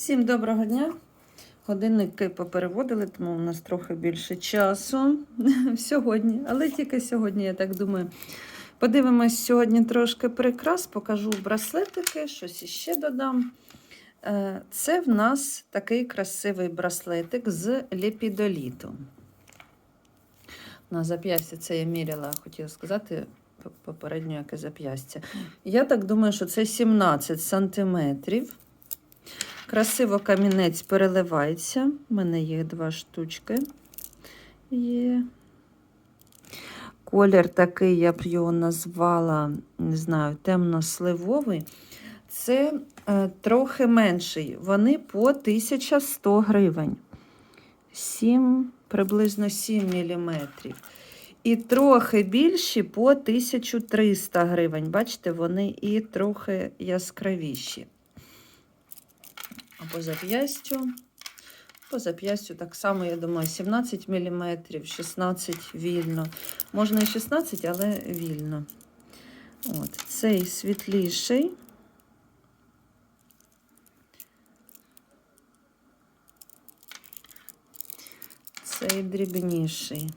Всім доброго дня. Годинники попереводили, тому у нас трохи більше часу сьогодні, але тільки сьогодні, я так думаю. Подивимось сьогодні трошки прикрас, покажу браслетики, щось іще додам. Е, Це в нас такий красивий браслетик з ліпідоліту. На зап'ястя це я міряла, хотіла сказати, попередньо яке зап'ястя. Я так думаю, що це 17 сантиметрів. Красиво камінець переливається. У мене є два штучки. Є. Колір такий, я б його назвала, не знаю, темно-сливовий. Це е, трохи менший. Вони по 1100 гривень. 7, приблизно 7 мм. І трохи більші по 1300 гривень. Бачите, вони і трохи яскравіші. А по зап'ястю. По зап'ястю так само, я думаю, 17 мм, 16 вільно. Можна і 16, але вільно. От, Цей світліший. Цей дрібніший.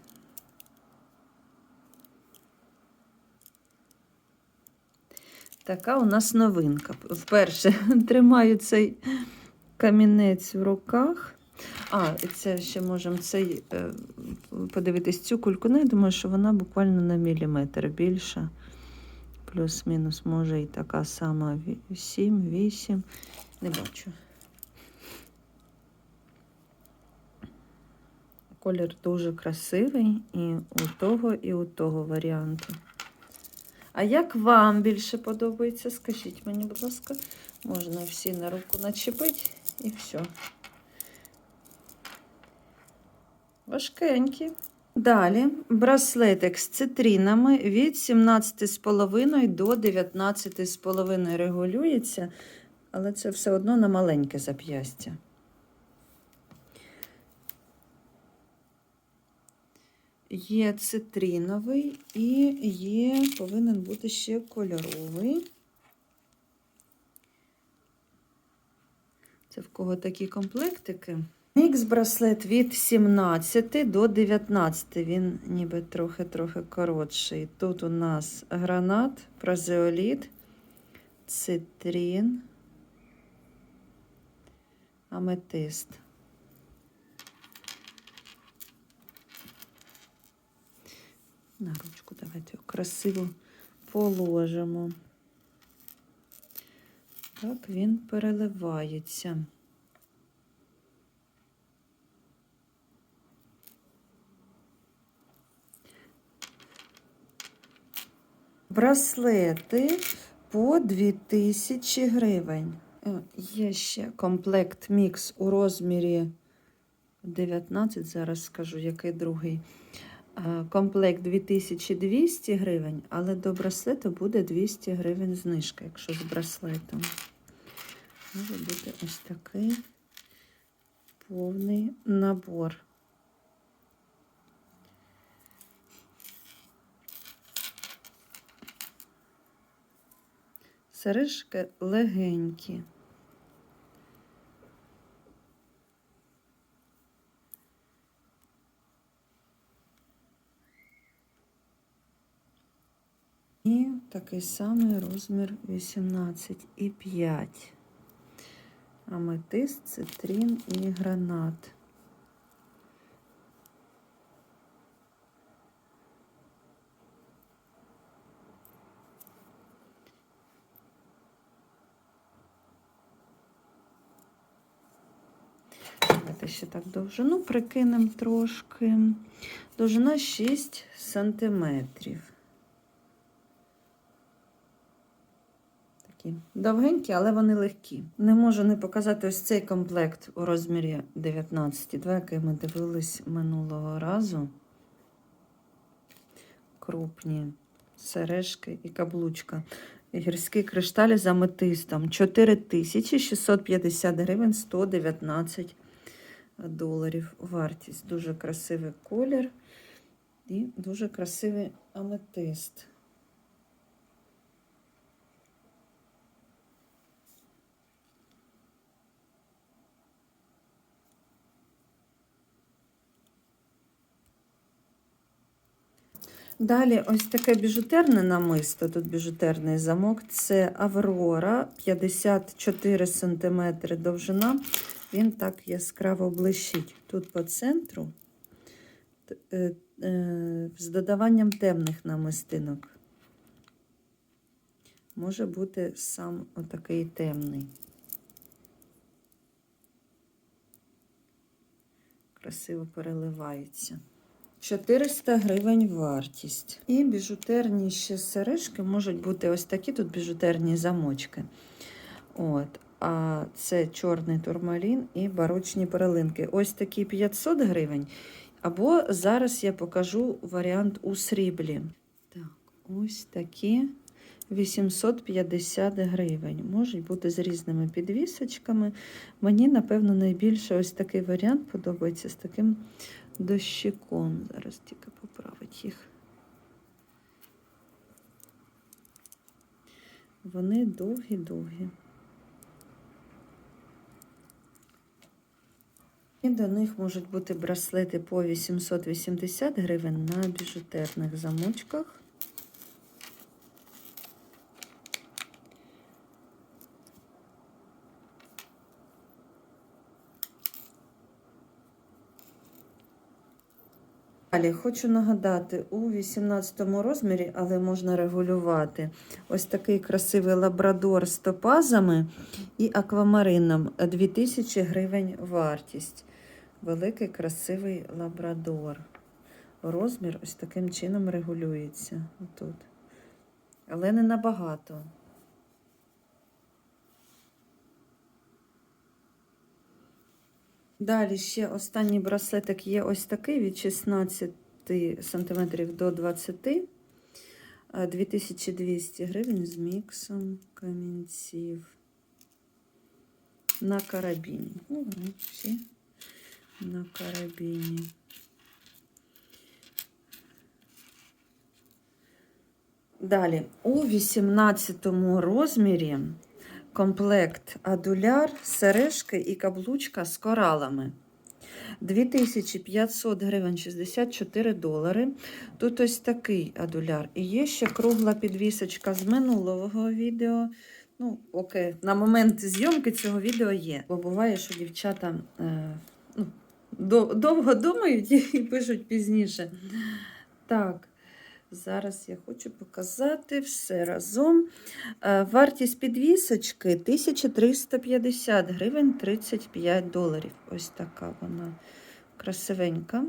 Така у нас новинка. Вперше тримаю цей камінець в руках. А, це ще можемо цей, е, подивитись цю кульку. Ну, я думаю, що вона буквально на міліметр більша. Плюс-мінус, може, і така сама 7-8. Не бачу. Колір дуже красивий і у того, і у того варіанту. А як вам більше подобається? Скажіть мені, будь ласка, можна всі на руку начепити і все. Важкенькі. Далі браслетик з цитринами від 17,5 до 19,5 регулюється, але це все одно на маленьке зап'ястя. Є цитриновий і є, повинен бути ще кольоровий. Це в кого такі комплектики? Мікс браслет від 17 до 19. Він ніби трохи-трохи коротший. Тут у нас гранат, празеоліт, цитрин, аметист. На ручку давайте красиво положимо. Так, він переливається. Браслети по 2000 гривень. Е, Є ще комплект мікс у розмірі 19, зараз скажу, який другий. Е, Комплект 2200 гривень, але до браслету буде 200 гривень знижка, якщо з браслетом. Може бути ось такий повний набор. Сережки легенькі. І такий самий розмір 18,5. Аметист, цитрин і гранат. Давайте ще так довжину прикинемо трошки. Довжина 6 сантиметрів. Такі довгенькі, але вони легкі. Не можу не показати ось цей комплект у розмірі 19,2, який ми дивились минулого разу. Крупні сережки і каблучка. Гірські кришталі з аметистом. 4650 гривень 119 доларів вартість. Дуже красивий колір і дуже красивий аметист. Далі ось таке біжутерне намисто, тут біжутерний замок. Це Аврора 54 см довжина. Він так яскраво блищить. Тут по центру е, е, з додаванням темних намистинок. Може бути сам отакий темний. Красиво переливається. 400 гривень вартість. І біжутерні ще сережки можуть бути ось такі тут біжутерні замочки. От. А це чорний турмалін і барочні перелинки. Ось такі 500 гривень. Або зараз я покажу варіант у сріблі. Так, ось такі 850 гривень. Можуть бути з різними підвісочками. Мені, напевно, найбільше ось такий варіант подобається з таким дощиком. Зараз тільки поправить їх. Вони довгі-довгі. І до них можуть бути браслети по 880 гривень на біжутерних замочках. Далі хочу нагадати, у 18 розмірі, але можна регулювати. Ось такий красивий лабрадор з топазами і аквамарином 2000 гривень вартість. Великий красивий лабрадор. Розмір ось таким чином регулюється. Отут. Але не набагато. Далі ще останній браслетик є ось такий від 16 см до 20 е, 2200 гривень з міксом камінців на карабіні. Ого, всі на карабіні. Далі, у 18 розмірі комплект адуляр, сережки і каблучка з коралами. 2500 гривень 64 долари. Тут ось такий адуляр. І є ще кругла підвісочка з минулого відео. Ну, окей, на момент зйомки цього відео є. Бо буває, що дівчата е, ну, довго думають і пишуть пізніше. Так. Зараз я хочу показати все разом. Е, Вартість підвісочки 1350 гривень 35 доларів. Ось така вона красивенька.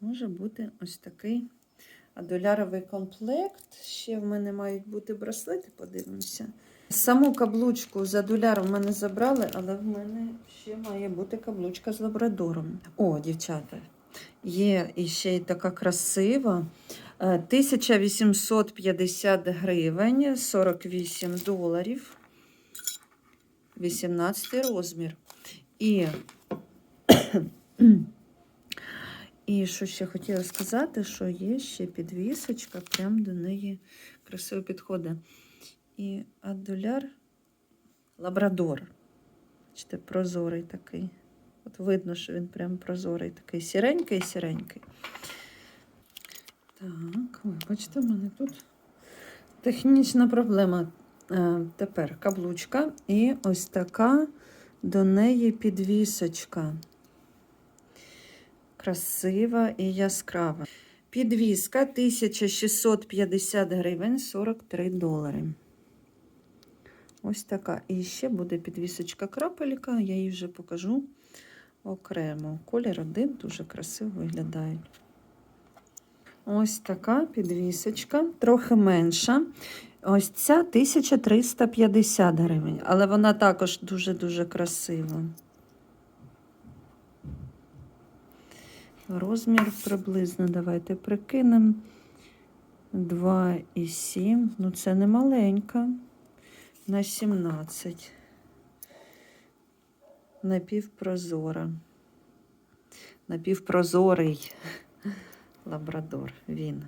Може бути ось такий доляровий комплект. Ще в мене мають бути браслети, подивимося. Саму каблучку за доляр в мене забрали, але в мене ще має бути каблучка з лабрадором. О, дівчата, є іще й така красива. Е, 1850 гривень, 48 доларів, 18 розмір. І, і що ще хотіла сказати, що є ще підвісочка, прям до неї красиво підходить. І адуляр лабрадор. Бачите, прозорий такий. От видно, що він прям прозорий, такий сіренький сіренький. Так, ой, бачите, в мене тут технічна проблема. Е, тепер каблучка і ось така до неї підвісочка. Красива і яскрава. Підвіска 1650 гривень 43 долари. Ось така. І ще буде підвісочка крапелька, я її вже покажу окремо. Колір один дуже красиво виглядають. Ось така підвісочка, трохи менша. Ось ця 1350 гривень, але вона також дуже-дуже красива. Розмір приблизно, давайте прикинемо. 2,7. Ну, це не маленька. На 17. Напівпрозора. Напівпрозорий лабрадор. Він.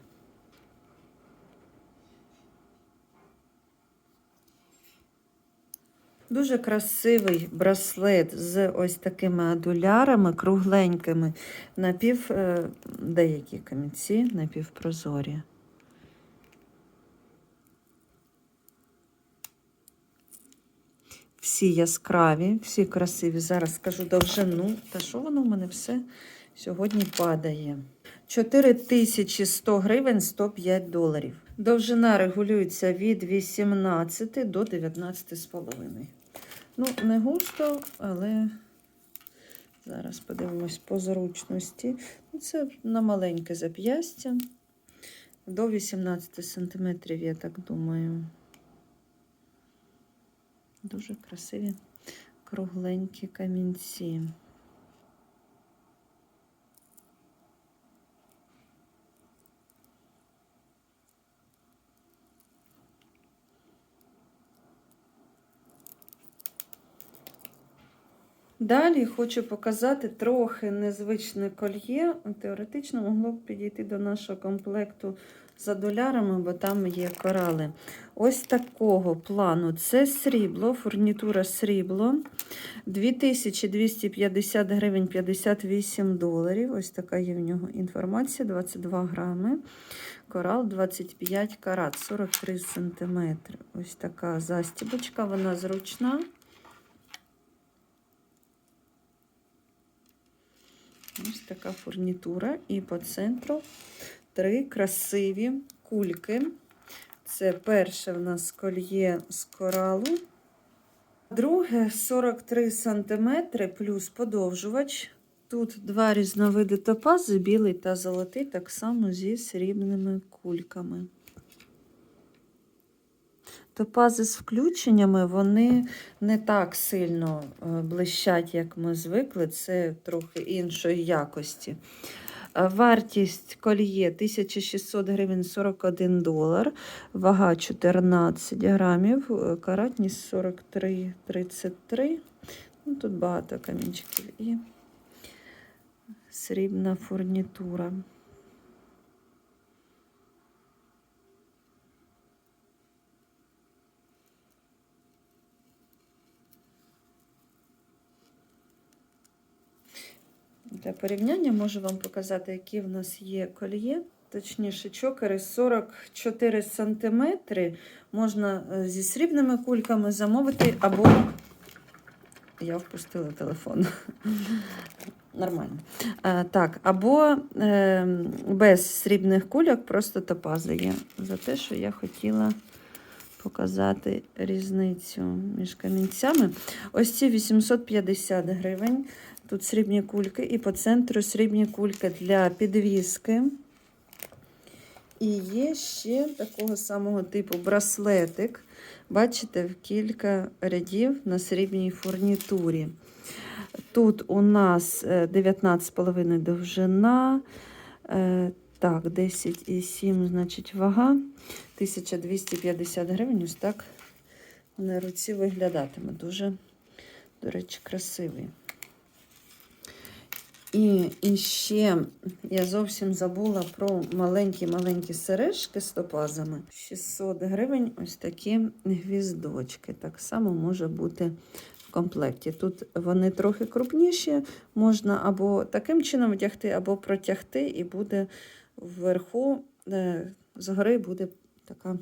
Дуже красивий браслет з ось такими адулярами, кругленькими, напів, е, деякі камінці напівпрозорі. Всі яскраві, всі красиві. Зараз скажу довжину. Та що воно в мене все сьогодні падає? 4100 гривень 105 доларів. Довжина регулюється від 18 до 19,5. Ну, не густо, але зараз подивимось по зручності. Ну, Це на маленьке зап'ястя. До 18 см, я так думаю. Дуже красиві кругленькі камінці. Далі хочу показати трохи незвичне кольє. Теоретично могло б підійти до нашого комплекту за долярами, бо там є корали. Ось такого плану. Це срібло, фурнітура срібло. 2250 гривень 58 доларів. Ось така є в нього інформація: 22 грами. Корал 25 карат, 43 сантиметри. Ось така застібочка, вона зручна. Ось така фурнітура. І по центру три красиві кульки. Це перше в нас кольє з коралу. Друге 43 см плюс подовжувач. Тут два різновиди топази, білий та золотий, так само зі срібними кульками. Топази з включеннями, вони не так сильно е, блищать, як ми звикли, це трохи іншої якості. Е, Вартість кольє 1600 гривень 41 долар, вага 14 грамів, е, каратність 43,33. Ну, тут багато камінчиків і срібна фурнітура. Для порівняння можу вам показати, які в нас є кольє. Точніше, чокери 44 см. Можна е, зі срібними кульками замовити, або я впустила телефон. Нормально. А, так, або е, без срібних кульок, просто топази є. За те, що я хотіла показати різницю між камінцями. Ось ці 850 гривень. Тут срібні кульки, і по центру срібні кульки для підвіски. І є ще такого самого типу браслетик. Бачите, в кілька рядів на срібній фурнітурі. Тут у нас 19,5 довжина. е, Так, 10,7, значить, вага. 1250 гривень. Ось так на руці виглядатиме. Дуже, до речі, красивий. І, і ще я зовсім забула про маленькі-маленькі сережки з топазами. 600 гривень ось такі гвіздочки. Так само може бути в комплекті. Тут вони трохи крупніші, можна або таким чином вдягти, або протягти, і буде вверху, е, згори буде така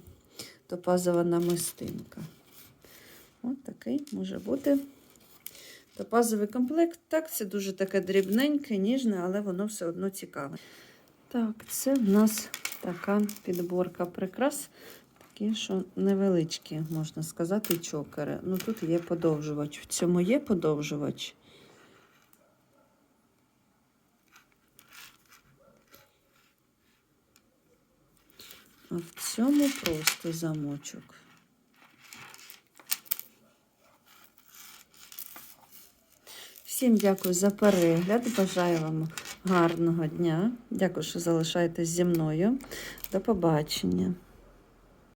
топазова намистинка. Ось такий може бути. Топазовий комплект. Так, це дуже таке дрібненьке, ніжне, але воно все одно цікаве. Так, це в нас така підборка прикрас. Такі, що невеличкі, можна сказати, чокери. Ну тут є подовжувач. В цьому є подовжувач. А в цьому просто замочок. Всім дякую за перегляд. Бажаю вам гарного дня. Дякую, що залишаєтесь зі мною. До побачення.